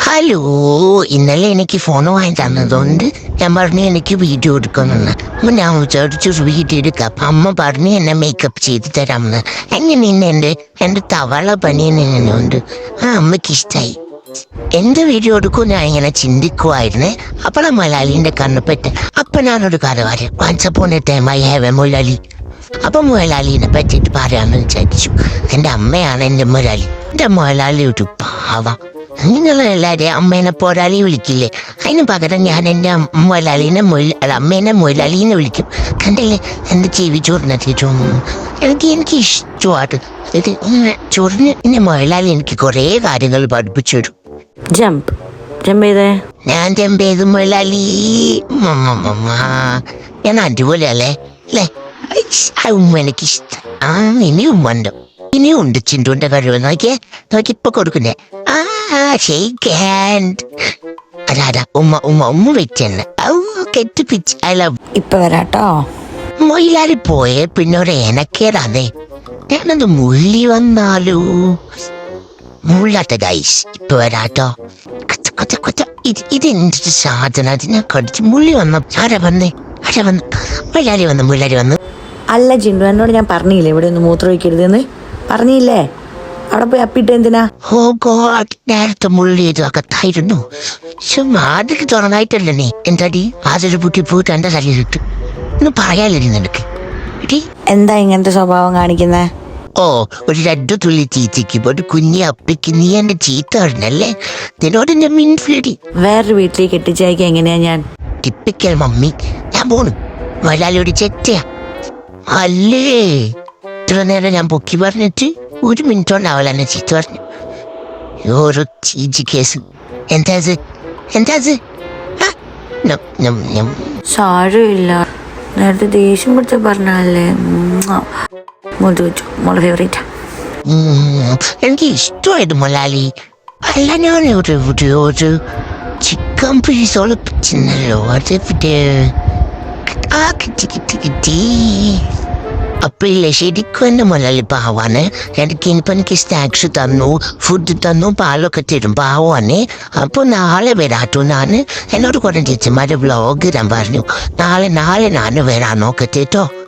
Hello ഇന്നലെ എനിക്ക് phone വാങ്ങി തന്നതുകൊണ്ട് ഞാൻ പറഞ്ഞു എനിക്ക് വീഡിയോ എടുക്കണമെന്ന്. അപ്പൊ ഞാൻ വിചാരിച്ചു വീഡിയോ എടുക്കാം. അമ്മ പറഞ്ഞു എന്നെ മേക്കപ്പ് ചെയ്ത് തരാമെന്ന്. എങ്ങനെയുണ്ട് എന്റെ എന്റെ തവള എങ്ങനെയുണ്ട്? ആ അമ്മയ്ക്ക് ഇഷ്ടമായി എന്റെ വീഡിയോ എടുക്കും ഞാൻ ഇങ്ങനെ ചിന്തിക്കുമായിരുന്നേ അപ്പോൾ മൊലാലിന്റെ കണ്ണുപെട്ട് അപ്പൊ ഞാനൊരു upon a time I have a മൊലാലി അപ്പൊ മുതലാളിനെ പറ്റിയിട്ട് പറയാമെന്ന് വിചാരിച്ചു. എന്റെ അമ്മയാണ് എന്റെ മൊലാലി. എന്റെ മുതലാളി ഒരു പാവം. നിങ്ങൾ എല്ലാവരെയും അമ്മേനെ പോരാളി വിളിക്കില്ലേ? അതിന് പകരം ഞാൻ എന്റെ മുതലാളിനെ അമ്മേനെ മുതലാളിനെ വിളിക്കും. കണ്ടില്ലേ? എന്റെ ചെവി ചോന്നു എനിക്ക് എനിക്ക് ഇഷ്ടമാണ് ഇത് ചോറിന് എന്റെ മുതലാളി എനിക്ക് കുറേ കാര്യങ്ങൾ പഠിപ്പിച്ചു തരും. ജമ്പ്. ജമ്പ് ചെയ്തേ ഞാൻ മുതലാളി? ഞാൻ അടിപൊളിയല്ലേ? അല്ലേ? ഉമ്മ എനിക്ക് ഉമ്മ എനിക്കിഷ്ടം. ആ ഉമ്മ ഉണ്ട്. ഇനിയും ഉണ്ട് ചിണ്ടുവിന്റെ കഴിവ്. നോക്കിയേ നോക്കി ഇപ്പൊ കൊടുക്കുന്നേ. ആ ഷെയ്ക്ക് ഹാൻഡ് അതാ ഉമ്മ ഉമ്മ ഉമ്മ വെച്ചെന്ന് ഔ കെട്ടിപ്പിച്ച് ഐ ലവ് ഇപ്പൊ വരാട്ടോ. മൊയിലാളി പോയേ പിന്നെ ഒരു എനക്കേതാന്നേ ഞാനത് മുള്ളി വന്നാലോ? മുള്ളാത്ത ഗൈസ് ഇപ്പൊ വരാട്ടോ. കൊച്ച കൊച്ച കൊച്ച. ഇത് ഇതെന്തൊരു സാധനം? അത് ഞാൻ കടിച്ച് മുള്ളി വന്ന ആരാ വന്നേ? ആരാ വന്ന് മുള്ളാരി വന്ന് മുള്ളാരി വന്ന്. അല്ല ജിണ്ടു എന്നോട് ഞാൻ പറഞ്ഞില്ലേ ഇവിടെ ഒന്ന് മൂത്രം ഒഴിക്കരുതെന്ന് പറഞ്ഞില്ലേ? അവിടെ പോയി അപ്പിട്ട് എന്തിനാ? ഓ ഗോഡ് നേരത്തെ മുള്ളി ഇത് അകത്തായിരുന്നു ചുമ്മാ അതിക്ക് തുറന്നായിട്ടല്ലേ നീ? എന്താടി? അതൊരു പുട്ടി പോയിട്ട് എന്റെ തലയിലിട്ട്. ഒന്ന് പറയാനില്ല നിനക്ക്. എന്താ ഇങ്ങനത്തെ സ്വഭാവം കാണിക്കുന്നേ? ഓ ഒരു രണ്ടു തുള്ളി ചീച്ചയ്ക്ക് ഒരു കുഞ്ഞി അപ്പിക്ക് നീ എന്റെ ചീത്ത പറഞ്ഞല്ലേ? നിന്നോട് ഞാൻ മിൻഫിടി വേറൊരു വീട്ടിലേക്ക് എങ്ങനെയാ ഞാൻ? Typical mummy. ഞാൻ പോണു. മലയാളിയോട് ചെറ്റയാ. അല്ലേ? ഇത്ര നേരം ഞാൻ പൊക്കി പറഞ്ഞിട്ട് ഒരു മിനിറ്റ് കൊണ്ടാവല എന്നെ ചീത്ത പറഞ്ഞു. ഓരോ ചീജി കേസ്. എന്താ ഇത്? എന്താ ഇത്? സാരമില്ല. നേരത്തെ ദേഷ്യം പിടിച്ച പറഞ്ഞല്ലേ മുതു വെച്ചു. മോളെ ഫേവറേറ്റ് എനിക്ക് ഇഷ്ടമായിരുന്നു മൊലാലി. അല്ല ഞാൻ ഒരു ഒരു ചിക്കൻ പീസ് ഒളിപ്പിച്ചിരുന്നല്ലോ അതെവിടെ? ആ കിട്ടി കിട്ടി കിട്ടി. Aprile shirikuwa na malali bahawane, yani kinpan kistaakshu tannu, food tannu paalo katirin bahawane, appo naale veratu nane, enoru kodandithi mari vlog rambarnu, naale naale nane verano katito.